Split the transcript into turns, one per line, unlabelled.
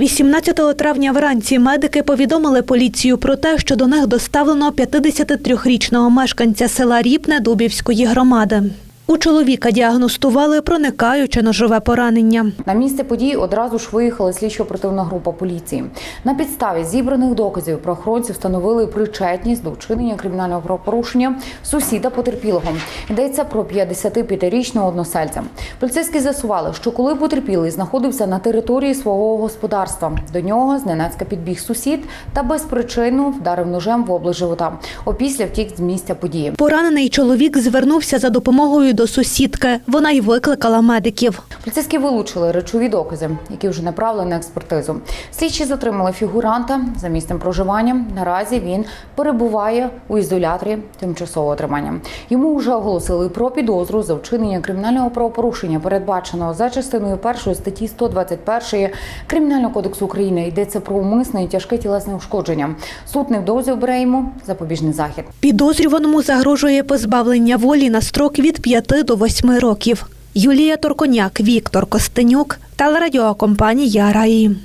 18 травня вранці медики повідомили поліцію про те, що до них доставлено 53-річного мешканця села Ріпне Дубівської громади. У чоловіка діагностували проникаюче ножове поранення.
На місце події одразу ж виїхала слідчо-оперативна група поліції. На підставі зібраних доказів правоохоронці встановили причетність до вчинення кримінального правопорушення сусіда потерпілого. Йдеться про 55-річного односельця. Поліцейські з'ясували, що коли потерпілий знаходився на території свого господарства, до нього зненацька підбіг сусід та безпричинно вдарив ножем в область живота. Опісля втік з місця події.
Поранений чоловік звернувся за допомогою до сусідки. Вона й викликала медиків.
Поліцейські вилучили речові докази, які вже направлені на експертизу. Слідчі затримали фігуранта за місцем проживання. Наразі він перебуває у ізоляторі тимчасового тримання. Йому вже оголосили про підозру за вчинення кримінального правопорушення, передбаченого за частиною першої статті 121 Кримінального кодексу України. Йдеться про умисне і тяжке тілесне ушкодження. Суд невдовзі обере йому запобіжний захід.
Підозрюваному загрожує позбавлення волі на строк від 5 до 8 років. Юлія Торконяк, Віктор Костенюк, телерадіокомпанія Раї.